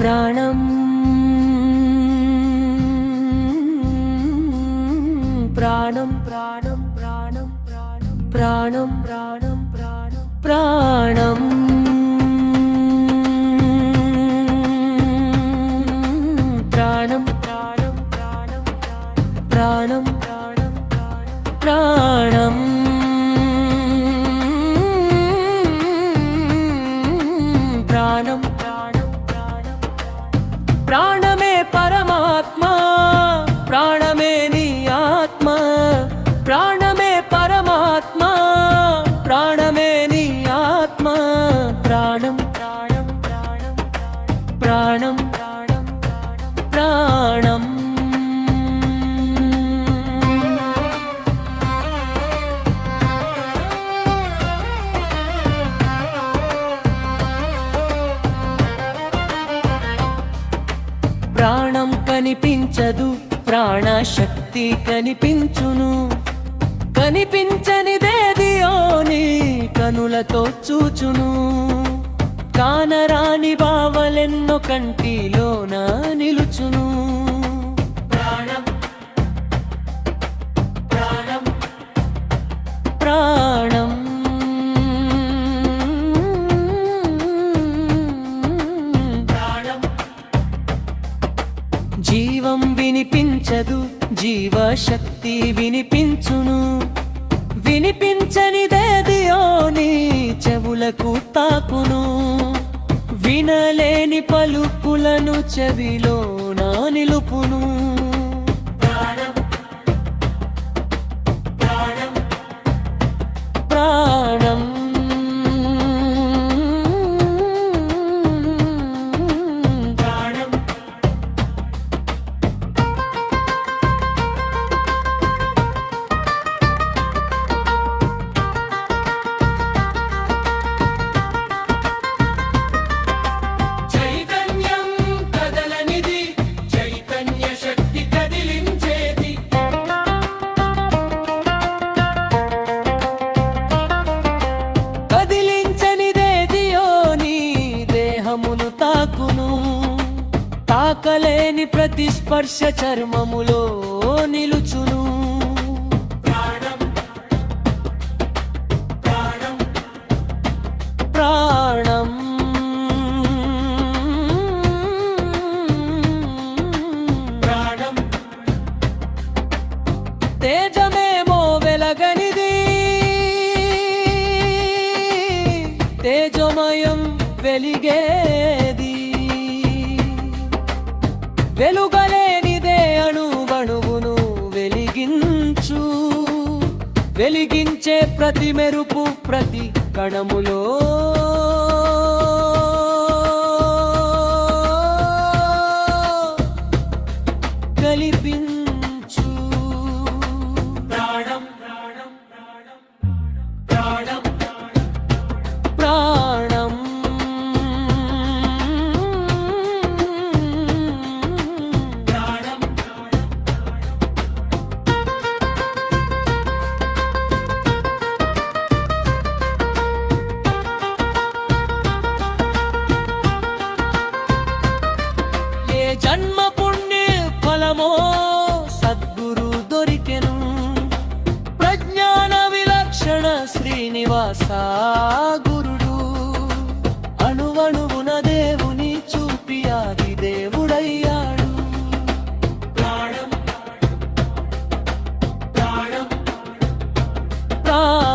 प्राणम् प्राणं प्राणं प्राणं प्राणं प्राणं प्राणं प्राणम् प्राणं प्राणं प्राणं प्राणं प्राणं ప్రాణం ప్రాణం. ప్రాణం కనిపించదు ప్రాణశక్తి కనిపించును. కనిపించనిదేది ఓ నీ కనులతో చూచును. కానరాని బావలెన్నో కంటిలోన నిలుచును. ప్రాణం ప్రాణం. ప్రాణం. ప్రాణం. జీవం వినిపించదు జీవశక్తి వినిపించును. చెవిలో నా నిలుపును. తాకలేని ప్రతి స్పర్శ చర్మములో నిలుచును. ప్రాణం. ప్రాణం. ప్రాణం ప్రాణం తేజమేమో వెలగనిది. తేజమయం వెలిగేది. వెలుగలేనిదే అణువణువును వెలిగించు. వెలిగించే ప్రతి మెరుపు ప్రతి కణములో సాగురుడు అణువణువున దేవుని చూపియాది ఆది దేవుడయ్యాడు. ప్రాణం ప్రాణం ప్రాణం.